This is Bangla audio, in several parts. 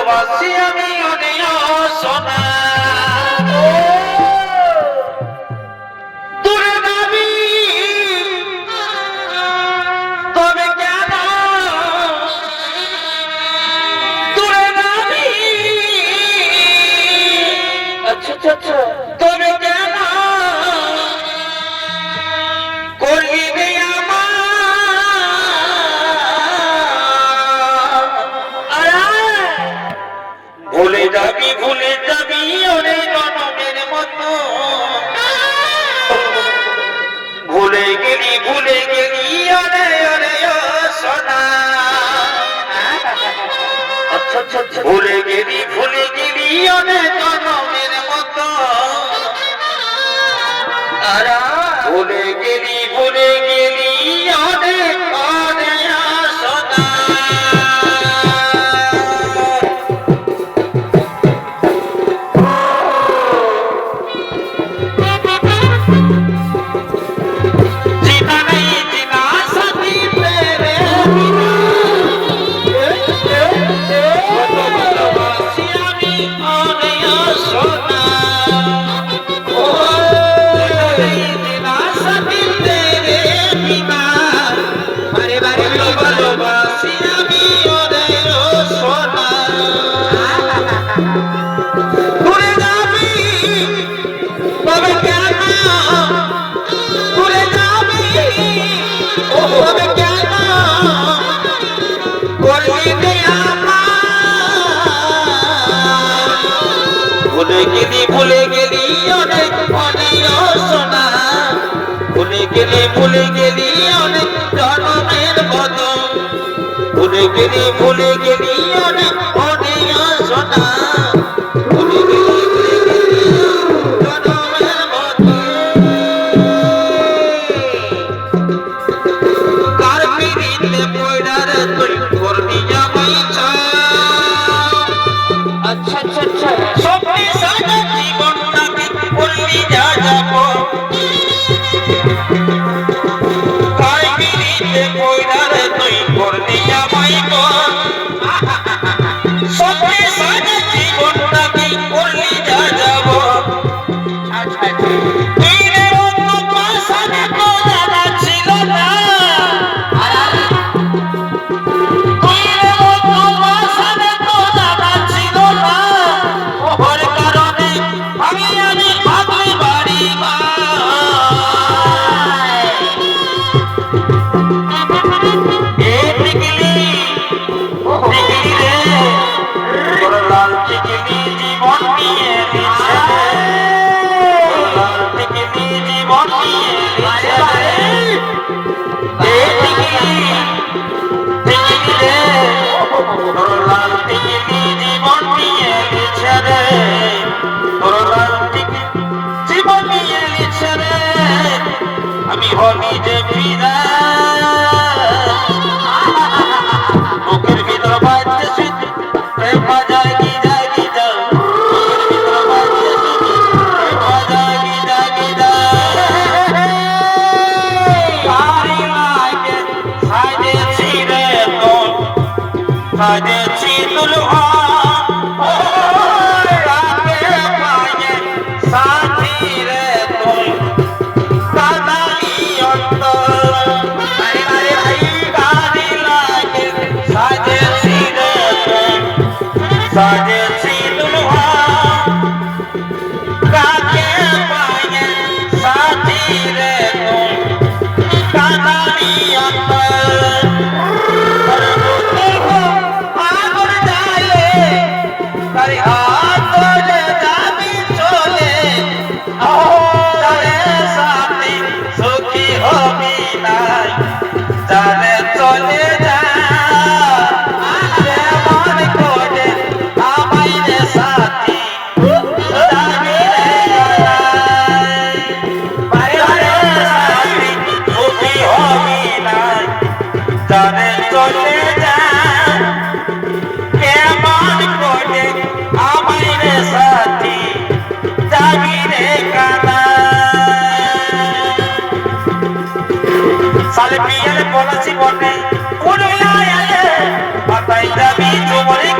ভালোবাসি আমি সোনা ভুলে গিয়ে ভুলে গেলি অনেক জন্মের বদল ভুলে গেলি ভুলে গেলি অনেক অনেক আসনা अच्छा अच्छा अच्छा सब Hajj Sidul জীবনে। কোনো আলে পাতাই দাবি তোমার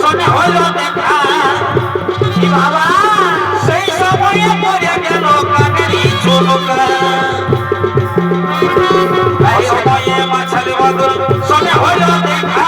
শোনা হলো দেখা। বাবা? সেই সময়ে পড়ে গেল কানেরই মাছালি বাদল শোনা হলো দেখা।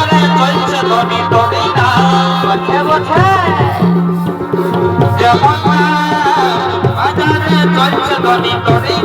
চলছে নদী নদী না যেমন বাজারে চলছে নদী নদী